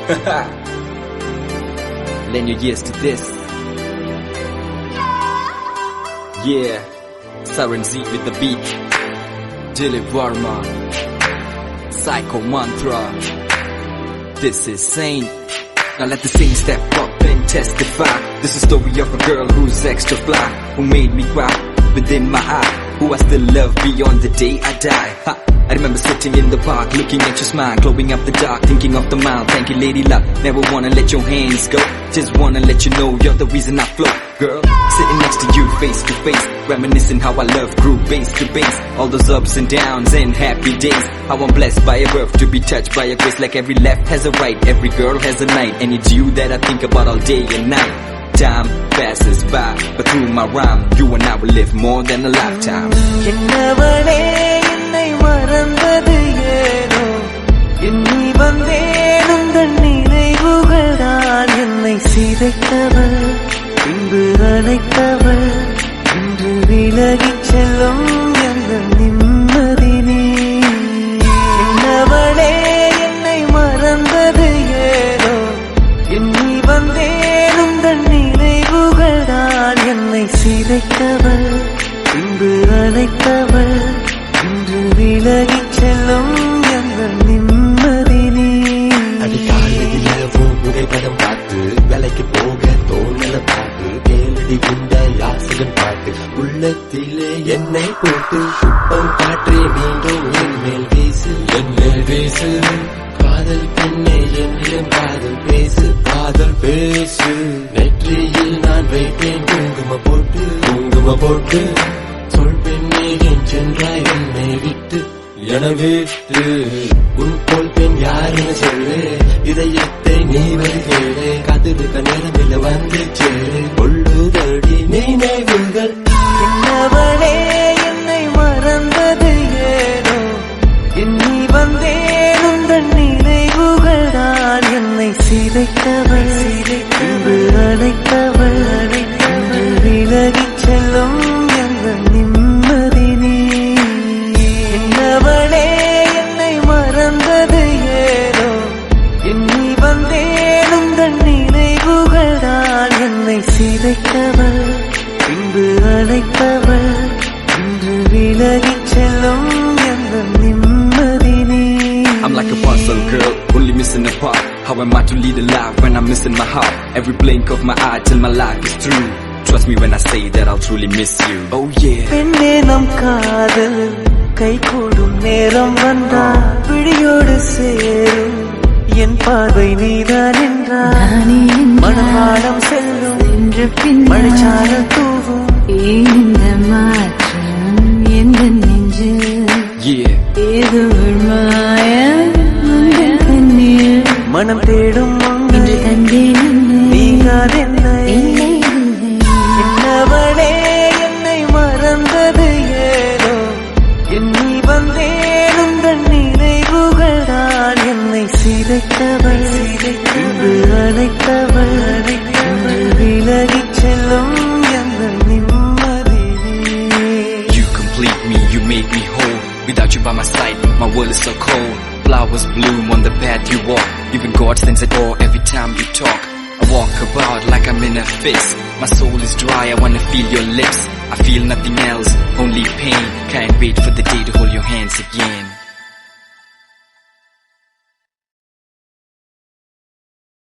Lend your ears to this. Yeah, Siren Z with the beat. Dilip Varma. Psycho Mantra. This is Saint. Now let the saint step up and testify. This is the story of a girl who's extra fly, who made me cry within my eye, who I still love beyond the day I die. Ha. I remember sitting in the park, looking at your smile, glowing up the dark, thinking of the mile. Thank you, lady luck. Never wanna let your hands go. Just wanna let you know you're the reason I flow, girl. Sitting next to you, face to face, reminiscing how I love grew base to base. All those ups and downs and happy days. How I'm blessed by a birth to be touched by a grace. Like every left has a right, every girl has a night, and it's you that I think about all day and night. Time passes by, but through my rhyme, you and I will live more than a lifetime. Ennavale என்னை மறந்தது ஏனோ எண்ணி வந்தேன் உந்தன் நினைவுகள் தான் என்னை சிதைத்தவள் பின்பு அழைத்தவள் இன்று விலகிச் செல்லும் சிறைத்தவள் இன்று அழைத்தவள் இன்று விலகி செல்லும் எந்த நிம்மதி நீ அடிக்காலையில் புகைப்படம் பார்த்து வேலைக்கு போக தோணல பாட்டு கேளடி குண்ட யாசகன் பாட்டு உள்ளத்திலே என்னை போட்டு சுப்பம் காற்றே மீண்டும் என் மேல் வீசு என் மேல் வீசு. காதல் பெண்ணை என்னிடம் காதல் பேசு காதல் பேசு. குங்கும போட்டு சொல் சென்றாய் என்னை விட்டு எனவே உன் போல் பெண் யாருன்னு சொல்லு. இதயத்தை நீ வருகிறே காத்திருக்க நேரமில்ல வந்து சேரு. கொள்ளுதடி நினைவுகள். என்னவளே என்னை மறந்தது ஏனோ? எண்ணி வந்தேன் உங்கள் நினைவுகள். தான் என்னை சிதைத்தவள் என்னை சிதைத்தவள் பின்பு அழைத்தவள் இன்று விலகிச் செல்லும் எந்த நிம்மதி நீ I'm like a puzzle girl, only missing a part. How am I to lead a life when I'm missing my heart? Every blink of my eye till my life is through. Trust me when I say that I'll truly miss you. Oh yeah. பெண்ணே நம் காதல் கை கூடும் நேரம் வந்தா பிடியோடு சேரும் என் பார்வை நீதான் என்றார் மனமாடம் செல்லும். என்று பின் மழைச்சாரல் தூவும். இந்த மாற்றம் எந்த Yeah. ஏதோ மனம் தேடும் இன்று தந்தேன் இல்லை, make me whole. Without you by my side, my world is so cold. Flowers bloom on the path you walk. Even God stands at door every time you talk. I walk about like I'm in a fix. My soul is dry, I wanna feel your lips. I feel nothing else, only pain. Can't wait for the day to hold your hands again.